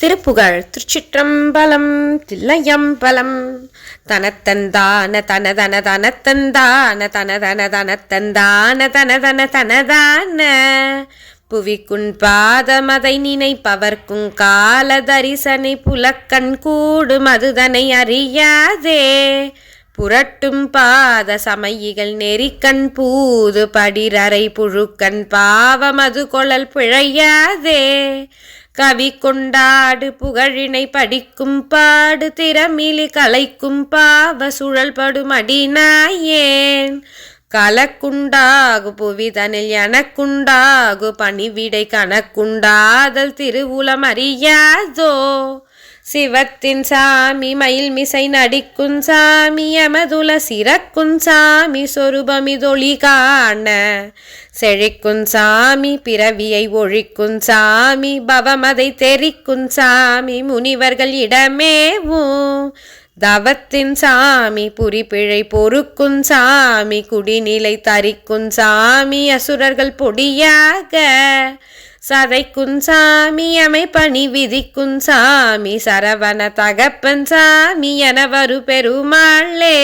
திருப்புகழ் திருச்சிற்றம்பலம் தில்லையம்பலம். தனத்தந்தான தனதன தனத்தந்தான தனதன தனத்தந்தான தனதன தனதான. புவிக்குன் பாதமதை நினைப்பவர்க்கும் கால தரிசனை புலக்கண் கூடும் அதுதனை அறியாதே. புரட்டும் பாத சமையிகள் நெறிக்கண் பூது படிரறை புழுக்கண் பாவமது கொழல் பிழையாதே. கவி கொண்டாடு புகழினை படிக்கும் பாடு திறமிலி கலைக்கும் பாவ சுழல்படும் அடிநாயேன் கலக்குண்டாகு புவிதனில் எனக்குண்டாகு பணிவிடை கணக்குண்டாதல் திருவுலம் அறியாதோ. சிவத்தின் சாமி மயில் மிசை நடிக்கும் சாமி எமதுல சிறக்கும் சாமி சொருபமிதொளி காண. செழிக்கும் சாமி பிறவியை ஒழிக்கும் சாமி பவமதை தெரிக்கும் சாமி முனிவர்கள் இடமேவும். தவத்தின் சாமி புரிப்பிழை பொறுக்கும் சாமி குடிநிலை தரிக்கும் சாமி அசுரர்கள் பொடியாக. சதைக்கும் சாமி அமை பணி விதிக்கும் சாமி சரவண தகப்பன் சாமி என வரு பெருமாளே.